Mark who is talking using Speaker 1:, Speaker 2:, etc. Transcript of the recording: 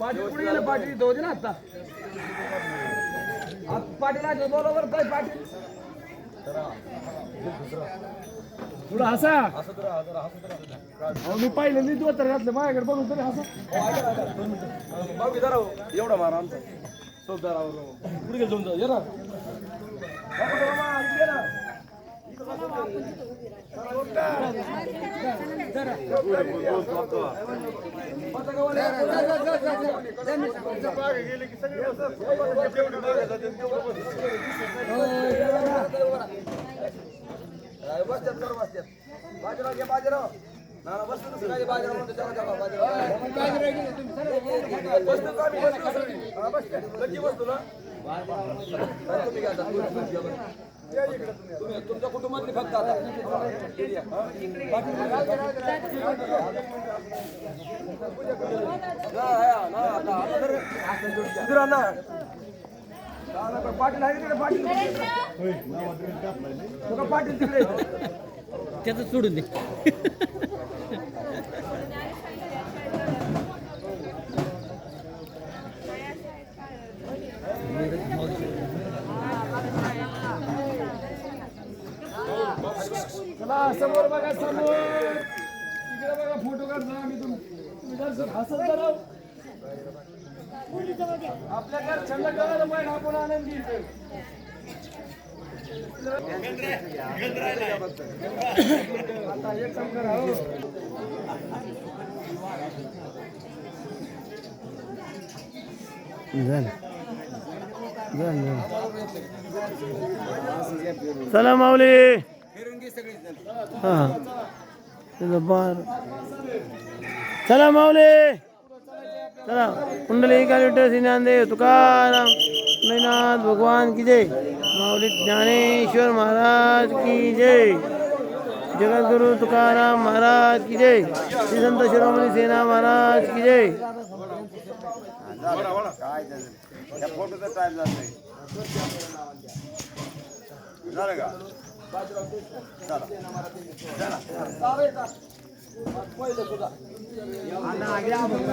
Speaker 1: पाटील कुठे गेले पाटील इथं होते ना आता. पाटील आहे बरोबर काय पाटील थोडं हसा? अहो, मी पाहिलं नाही तू तर घातलं माझ्याकडे बघून तरी हसा. बाकी जरा एवढा मारा आमचा चौदारावर पुढे घेऊन जाऊ ये ना बापू, मामा, इकडे ये ना. बसत्यात बाजीराव घे बाजीराव तुम्ही तुमच्या कुटुंबातली फक्त आता ना, आता, आता तर- इकडे राहा ना. ना, ना, पाटील आहे तिकडे पाटील तुका पाटील तिकडे
Speaker 2: त्याचं सोडून दे.
Speaker 1: चला समोर बघा समोर. इकडे बघा फोटो काढला मी तुम्ही. हसत जरा आपल्या घरच्यांना पाहिजे आपण आता एक काम करा हो.
Speaker 3: चला माऊली. हा. बार चला माऊली. चला। कुंडली का कालिटे ज्ञानदेव तुकाराम। नैनाथ भगवान की जय। माऊली ज्ञानेश्वर महाराज की जय। जगद्गुरु तुकाराम महाराज की जय। श्री संत शिरोमणि सेना महाराज की जय।
Speaker 4: झालं का